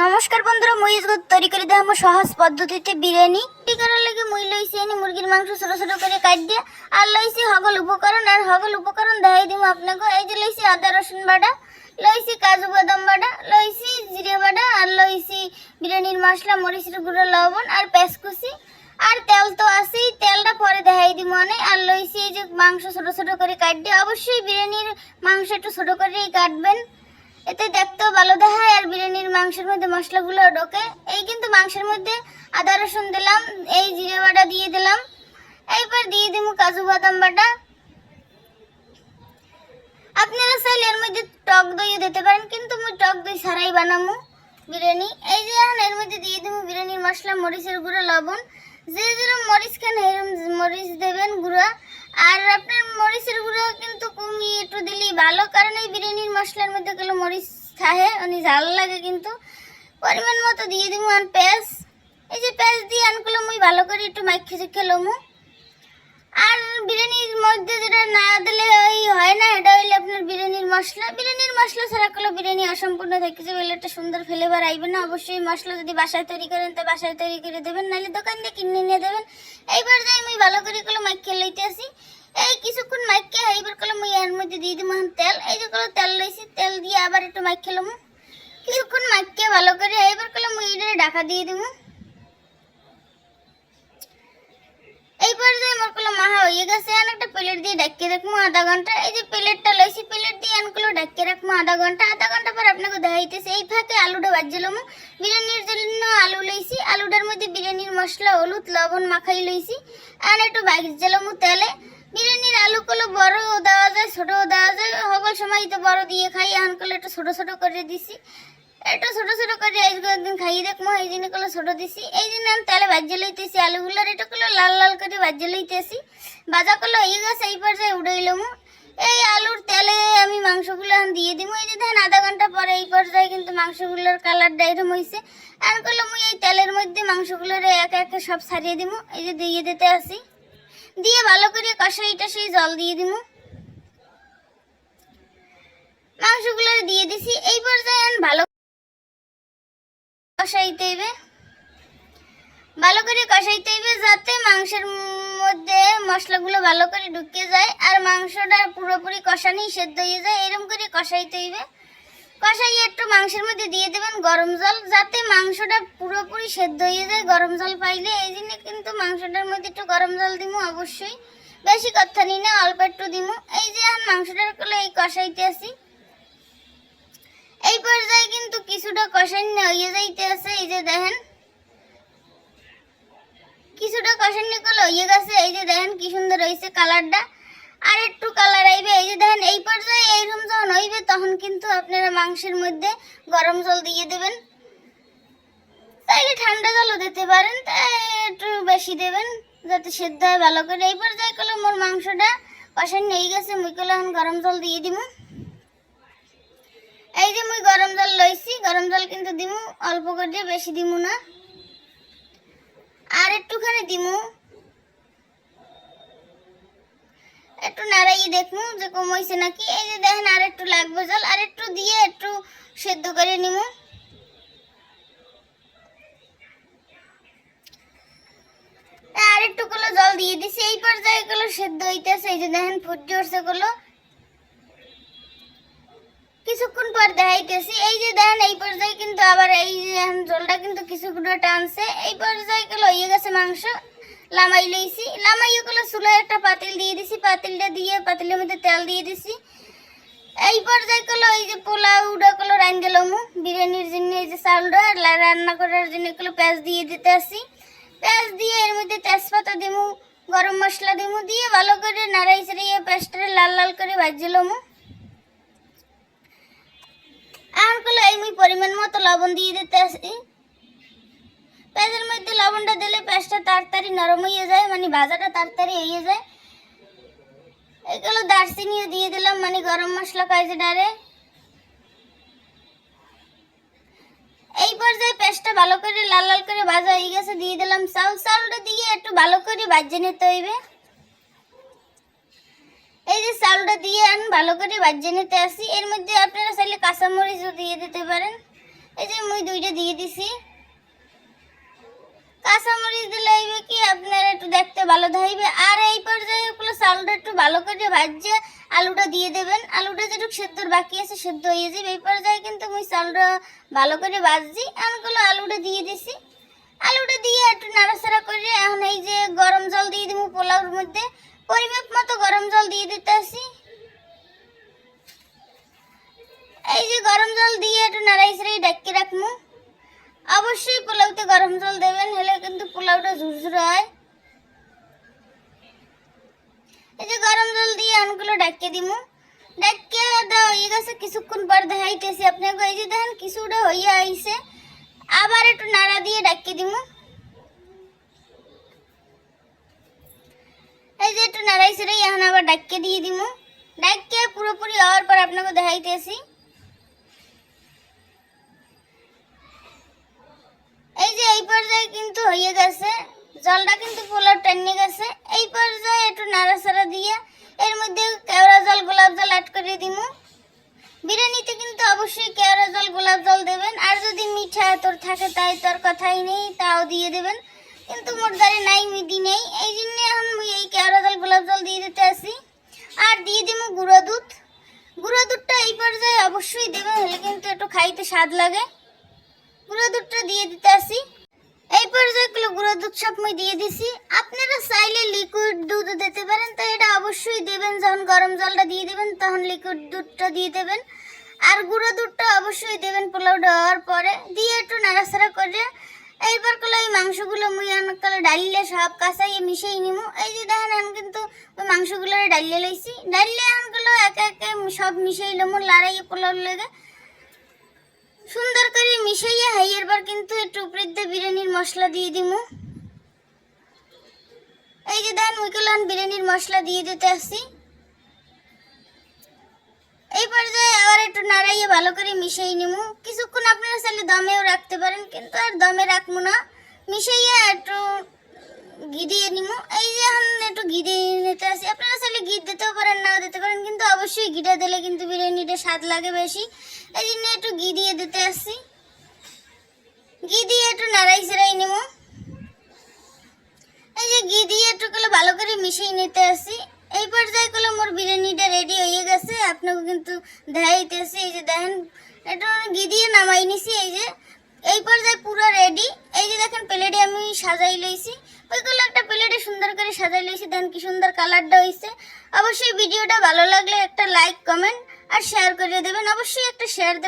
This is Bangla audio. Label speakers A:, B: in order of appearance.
A: নমস্কার বন্ধুরা, মই আজকে তৈরি করে দেখাবো সহজ পদ্ধতিতে বিরিয়ানি। করার লাগে মই লইছি এনে মুরগির মাংস ছোট ছোট করে কাট দিয়ে, আর লইছি হগল উপকরণ, আর হগল উপকরণ দেখাই দিব আপনাকে। এই যে লইছি আদা, রসুন বাটা, লইছি কাজু বাদাম বাটা, লইছি জিরে বাটা, আর লইছি বিরিয়ানির মশলা, মরিচের গুঁড়ো, লবণ, আর পেঁচকুচি আর তেল তো আছেই, তেলটা পরে দেখাই দিব অনেক। আর লইছি এই যে মাংস ছোট ছোট করে কাট দিয়ে, অবশ্যই বিরিয়ানির মাংস একটু ছোট করেই কাটবেন। এতে দেখতেও ভালো দেখায় আর বিরিয়ানির মাংসের মধ্যে মশলাগুলো ঢোকে। এই কিন্তু মাংসের মধ্যে আদা রসুন দিলাম, এই জিরে বাটা দিয়ে দিলাম। এইবার দিয়ে দিব কাজু বাদাম বাটা। আপনারা চাইলে এর মধ্যে টক দইও দিতে পারেন, কিন্তু আমি টক দই ছাড়াই বানামু বিরিয়ানি। এই যে এর মধ্যে দিয়ে দিব বিরিয়ানির মশলা, মরিচের গুঁড়ো, লবণ। যে যেরকম মরিচ খান এরকম মরিচ দেবেন গুঁড়া। আর আপনার মরিচের গুঁড়া কিন্তু কমিয়ে একটু দিলেই ভালো। কারণ এই বিরিয়ানির মশলার মধ্যে গেলে মরিচ থাকে অনেক ঝাল লাগে কিন্তু। পরিমাণ মতো দিয়ে দিব আর পেঁয়াজ। এই যে পেঁয়াজ দিয়ে আনগুলো মুই ভালো করে একটু মাইখে খেলো লমু। আর বিরিয়ানির মধ্যে যেটা না দিলে ওই হয় না, এটা হইলে আপনার বিরিয়ানির মশলা। বিরিয়ানির মশলা ছাড়া করলে বিরিয়ানি অসম্পূর্ণ থেকে যাবে এলে একটা সুন্দর ফ্লেভার আইবে না। অবশ্যই মশলা যদি বাসায় তৈরি করেন তো বাসায় তৈরি করে দেবেন, নাহলে দোকান দিয়ে কিনে নিয়ে দেবেন। এইবার যাই আমি ভালো করে করলে মাইকে লইতে আসি এই কিছুক্ষণ মাইকে এইবার করলে মুই এর মধ্যে দিয়ে দিব তেল। এই যে করলে তেল লইছি, তেল দিয়ে আবার একটু মাইক খেলাম কিছুক্ষণ মাইকে ভালো করে এইবার করলে মুই এটা ঢাকা দিয়ে দিব। মাহা হয়ে গেছে আর একটা প্লেট দিয়ে ডাকিয়ে আধা ঘণ্টা। এই যে প্লেট দিয়ে ডাকিয়ে আধা ঘণ্টা। আধা ঘণ্টা পর আপনাকে এই ফাঁকে আলুটা বিরিয়ানির জন্য আলু আলুটার মধ্যে বিরিয়ানির মশলা, হলুদ, লবণ মাখাই আর একটু তেলে। বিরিয়ানির বড় দেওয়া যায় ছোট দেওয়া যায় সময় তো বড় দিয়ে খাই একটু ছোট ছোট করে দিছি। একটু ছোট ছোট করে একদিন খাইয়ে দেখব এই জন্যগুলো ছোট দিছি। এই জন্য আমি তেলে ভাজ্যে লইতেছি আলুগুলোর এটা গুলো লাল লাল করে ভাজ্যে লইতেছি ভাজা করলে এই গেছে, এই পর্যায়ে উড়াইলাম এই আলুর তেলে আমি মাংসগুলো দিয়ে দিব এই যে দেখেন আধা ঘণ্টা পরে এই পর্যায়ে কিন্তু মাংসগুলোর কালারটা এরকম হয়েছে আর মুই এই তেলের মধ্যে মাংসগুলোর একে একে সব ছাড়িয়ে দিব এই যে দিয়ে দিতে আসি। দিয়ে ভালো করে কষাইটা সেই জল দিয়ে দিব মাংসগুলো দিয়ে দিছি। এই পর্যায়ে ভালো কষাইতে হইবে। ভালো করে কষাইতে হইবে যাতে মাংসের মধ্যে মশলাগুলো ভালো করে ঢুকে যায় আর মাংসটা পুরোপুরি কষানি সেদ্ধ হয়ে যায়। এরকম করে কষাইতে হইবে। কষাইয়ে একটু মাংসের মধ্যে দিয়ে দেবেন গরম জল যাতে মাংসটা পুরোপুরি সেদ্ধ হয়ে যায়। গরম জল পাইলে এই জন্য কিন্তু মাংসটার মধ্যে একটু গরম জল দিব অবশ্যই। বেশি কথা নি না, অল্প একটু দিব এই যে মাংসটার এই কষাইতে আসি। এই পর্যায়ে কিন্তু কিছুটা কষান্য হয়ে যাইতে আছে এই যে দেখেন। কিছুটা কষান্য করলে হয়ে গেছে, এই যে দেখেন কি সুন্দর হয়েছে কালারটা। আর একটু কালার আইবে, এই যে দেখেন, এই পর্যায়ে এইরকম যখন হইবে, তখন কিন্তু আপনারা মাংসের মধ্যে গরম জল দিয়ে দেবেন। তাইলে ঠান্ডা জলও দিতে পারেন তাই একটু বেশি দেবেন, যাতে সেদ্ধ হয় ভালো করে। এই পর্যায়ে করলে মোর মাংসটা কষান্য হয়ে গেছে, মুই করলে এখন গরম জল দিয়ে দিব এই যে মুই গরম জল লইছি, গরম জল কিন্তু দিমু, অল্প করে দিয়ে বেশি দিমু না। আর একটুখানি দিমু। একটু নাড়াইয়ে দেখমু যে কম নাকি। এই যে দেখেন আর একটু লাগবে জল, আর একটু দিয়ে একটু সেদ্ধ করে নিমু। আর একটু গুলো জল দিয়ে দিছি, এই পর্যায়ে গুলো সেদ্ধ হইতেছে, এই যে দেখেন ফুটে উঠছে গুলো কিছুক্ষণ পর দেখাইতেছি। এই যে দেখেন এই পর্যায়ে কিন্তু আবার এই জলটা কিন্তু কিছুক্ষণ টানছে। এই পর্যায়ে গুলো, হয়ে গেছে মাংস। লামাই লইছি। লামাই গুলো, চুলায় একটা পাতিল দিয়ে দিছি। পাতিলটা দিয়ে পাতিলের মধ্যে তেল দিয়ে দিছি। এই পর্যায়ে গুলো, এই যে পোলাও গুলো রান দিলাম বিরিয়ানির জন্য এই যে চাউলটা রান্না করার জন্য এগুলো পেঁয়াজ দিয়ে দিতে আসি। পেঁয়াজ দিয়ে এর মধ্যে তেজপাতা দিমু, গরম মশলা দিমু, দিয়ে ভালো করে নাড়াই চাড়িয়ে পেঁয়াজটা লাল লাল করে ভাজিলামু এখন এই মুই পরিমাণ মতো লবণ দিয়ে দিতে আসি। পেঁয়াজের মধ্যে লবণটা দিলে পেঁয়াজটা তাড়াতাড়ি নরম হয়ে যায় মানে ভাজাটা তাড়াতাড়ি হয়ে যায়। এগুলো দারচিনিও দিয়ে দিলাম মানে গরম মশলা কাজে ডারে এই পর্যায়ে পেঁয়াজটা ভালো করে লাল লাল করে ভাজা হয়ে গেছে, দিয়ে দিলাম চাউল চাউলটা দিয়ে একটু ভালো করে ভাজে নিতে হইবে। এই যে চাউলটা দিয়ে আন, ভালো করে ভাজে নিতে আসি। এর মধ্যে আপনারা চাইলে কাঁচামরিচও দিয়ে দিতে পারেন। এই যে মুই দুইটা দিয়ে দিছি। কাঁচামরিচ দিলে হইবে কি, আপনারা একটু দেখতে ভালো থাকবে আর এই পর্যায়ে ওগুলো চালটা একটু ভালো করে ভাজছে আলুটা দিয়ে দেবেন। আলুটা যেটুকু সেদ্ধর বাকি আছে, সেদ্ধ হয়ে যাবে। এই পর্যায়ে কিন্তু মুই চালটা ভালো করে ভাজছি এমনগুলো আলুটা দিয়ে দিছি। আলুটা দিয়ে একটু নাড়াচাড়া করে, এখন এই যে গরম জল দিয়ে দিব পোলাওর মধ্যে। পরিমাপ মতো গরম জল দিয়ে দিতে আসি। এই যে গরম জল দিয়ে একটু নাড়াই সাড়াই ডাকি রাখব। অবশ্যই পোলাওতে গরম জল দেবেন হলে কিন্তু পোলাওটা ঝুরঝুরে হয়। এই যে গরম জল দিয়ে আনগুলো ডাকিয়ে দিমু ডাকিয়ে দাও এই গেছে, কিছুক্ষণ পর দেখাইতেছি আপনাকে। এই যে দেখেন, কিছুটা হইয়া আইছে। আবার একটু নাড়া দিয়ে ডাকিয়ে দিমু এই যে একটু নাড়াই সেটাই এখন আবার ডাকিয়ে দিয়ে দিমু। ডাকিয়ে পুরোপুরি হওয়ার পর আপনাকে দেখাইতেছি। এই যে এই পর্যায়ে কিন্তু হয়ে গেছে। জলটা কিন্তু পোলাও টেনে গেছে। এই পর্যায়ে একটু নাড়া নাড়াচাড়া দিয়ে এর মধ্যে কেওড়া জল, গোলাপ জল অ্যাড করে দিমু। বিরিয়ানিতে কিন্তু অবশ্যই কেওড়া জল, গোলাপ জল দেবেন। আর যদি মিঠা তোর থাকে তাই তোর কথাই নেই, তাও দিয়ে দেবেন। কিন্তু মোট গাড়ি নাই মিদি নেই। এই জন্য এখন মুই এই কেওড়া জল, গোলাপ জল দিয়ে দিতে আসি। আর দিয়ে দিমু গুঁড়ো দুধ। গুঁড়ো দুধটা এই পর্যায়ে অবশ্যই দেবেন হলে কিন্তু একটু খাইতে স্বাদ লাগে। গুঁড়ো দুধটা দিয়ে দিতে আসি। এই পর্যায়গুলো গুঁড়ো দুধ সব মই দিয়ে দিছি। আপনারা চাইলে লিকুইড দুধ দিতে পারেন, তো এটা অবশ্যই দেবেন। যখন গরম জলটা দিয়ে দেবেন, তখন লিকুইড দুধটা দিয়ে দেবেন। আর গুঁড়ো দুধটা অবশ্যই দেবেন পোলাও দেওয়ার পরে। দিয়ে একটু নাড়াচাড়া করে এইবার কলে এই মাংসগুলো মুই অনেককালে ডালিলে সব কাঁচাইয়ে মিশিয়ে নিমু। এই যে দেখেন আমি কিন্তু ওই মাংসগুলো ডালিয়ে লইছি। ডালিলে আনগুলো একে একে সব মিশিয়ে লমু লড়াইয়ে পোলাও লেগে। সুন্দর করে মিশাইয়া হাইয়ের বার কিন্তু একটু উপরে দিয়ে বিরিয়ানির মশলা দিয়ে দিমু। এই যে দেন উইকলান বিরিয়ানির মশলা দিয়ে দিতে আসছি। একটু নাড়াইয়ে ভালো করে মিশিয়ে নিমু। কিছুক্ষণ আপনারা চাইলে দমেও রাখতে পারেন, কিন্তু আর দমে রাখব না। মিশাইয়া একটু দিয়ে নিমু। এই যে এখন একটু দিয়ে নিতে আসি। আপনারা চাইলে ঘি দিতেও পারেন, নাও দিতে পারেন, কিন্তু অবশ্যই ঘিটা দিলে কিন্তু বিরিয়ানিটা স্বাদ লাগে বেশি। এই জন্য একটু ঘি দিয়ে দিতে আসছি ঘি দিয়ে একটু নাড়াই সেড়াই নেব এই যে ঘি দিয়ে একটু ভালো করে মিশিয়ে নিতে আসি। এই পর্যায়ে করলে মোর বিরিয়ানিটা রেডি হয়ে গেছে, আপনাকে কিন্তু দেখাইতেছি। এই যে দেখেন, এটা ঘি দিয়ে নামাই নিছি, এই যে। এই পর্যায়ে পুরো রেডি এই যে দেখেন, প্লেটে আমি সাজাই লইছি। ওইগুলো একটা প্লেটে সুন্দর করে সাজাই লইছি দেখেন কি সুন্দর কালারটা হয়েছে অবশ্যই ভিডিওটা ভালো লাগলে একটা লাইক কমেন্ট আর শেয়ার করে দেবেন। অবশ্যই একটা শেয়ার দেবেন।